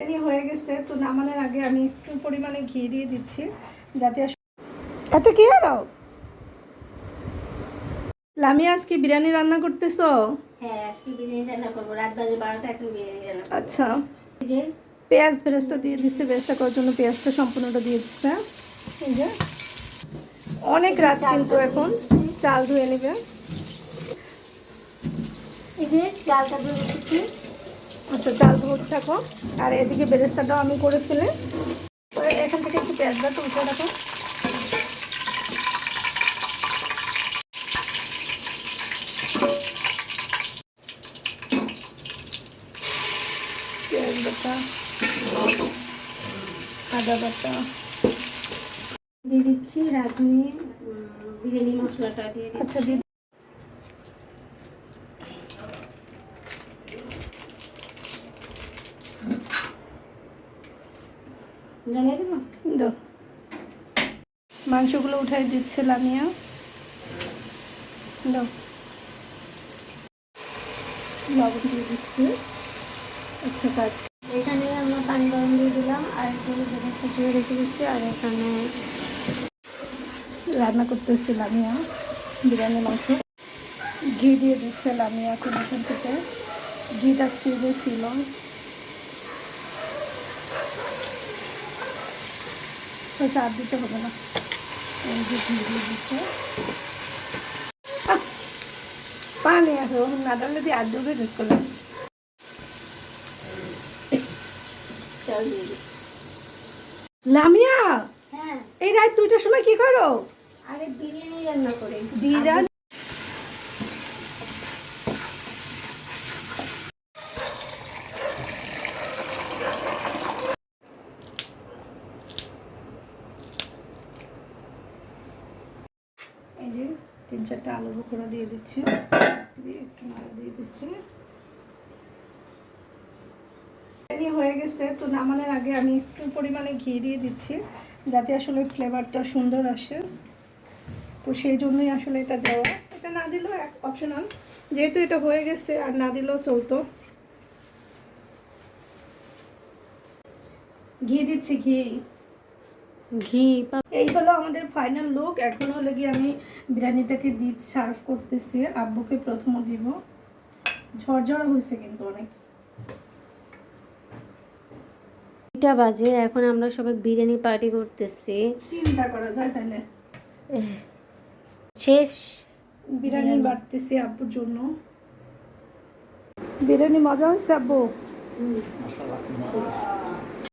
বিরিয়ানি হয়ে গেছে তো নামানোর আগে আমি একটু পরিমাণে ঘি দিয়ে দিচ্ছি যাতে এত কি হলো? লামিয়া আজকে বিরিয়ানি রান্না করতেছো? হ্যাঁ আজকে বিরিয়ানি রান্না করব। রাত বাজে বারোটা এখন বিরিয়ানি রান্না আচ্ছা। এই যে পেঁয়াজ বেরেস্তা দিয়ে দিচ্ছে বেরেস্তা করার জন্য পেঁয়াজটা সম্পূর্ণটা দিয়ে দিচ্ছে এই যে অনেক রাত কিন্তু এখন। চাল ধুয়ে নেবে। এই যে চালটা ধরে রেখেছি আচ্ছা চাল ধুতে থাকো আর এদিকে বেরেস্তাটাও আমি করে ফেলে এখান থেকে একটু পেঁয়াজটা তুলতে রাখো পেঁয়াজ বাটা আদা বাটা। দিয়ে দিচ্ছি রাঁধুনি বিরিয়ানি মশলাটা দিয়ে দিচ্ছি। জ্বালিয়ে দেবো? দাও। মাংসগুলো উঠাই দিচ্ছে লামিয়া। দাও। লবণ দিয়ে দিচ্ছি। আচ্ছা কাট। এখানে আমরা পানি গরম দিয়ে দিলাম আর একটু ভেজে ফুটিয়ে রেখে দিচ্ছি আর এখানে রান্না করতেছি লামিয়া বিরিয়ানি মাংস। ঘি দিয়ে দিচ্ছে লামিয়া এখন এখান থেকে ঘিটা ফ্রিজে ছিল। তো চার দিতে হবে না। এই যে ঘি দিয়ে দিচ্ছে পানি আছে না ডালে দিয়ে আর দুটো ঢুক করলাম লামিয়া হ্যাঁ। এই রাত দুইটার সময় কি করো? আগে বিরিয়ানি রান্না করে। বিরিয়ানি? এই যে তিন চারটা আলু বকরা দিয়ে দিচ্ছি। দিয়ে একটু নাড়া দিয়ে দিচ্ছি। হয়ে গেছে। তো নামানোর আগে আমি একটু পরিমাণে ঘি দিয়ে দিচ্ছি, যাতে আসলে ফ্লেভারটা সুন্দর আসে। তো সেই জন্যই আসলে এটা দেওয়া। এটা না দিলেও এক অপশনাল যেহেতু এটা হয়ে গেছে, আর না দিলেও চলতো। ঘি দিচ্ছি, ঘি। ঘি এই হলো আমাদের ফাইনাল লুক এখন হলে গিয়ে আমি বিরিয়ানিটাকে দিয়ে সার্ভ করতেছি। আব্বুকে প্রথম দিব। ঝরঝরা হয়েছে কিন্তু অনেক। এটা বাজে এখন আমরা সবাই বিরিয়ানি পার্টি করতেছি। চিন্তা করা যায় তাহলে। শেষ। বিরিয়ানি বাড়তেছি আব্বুর জন্য। বিরিয়ানি মজা হয়েছে আব্বু?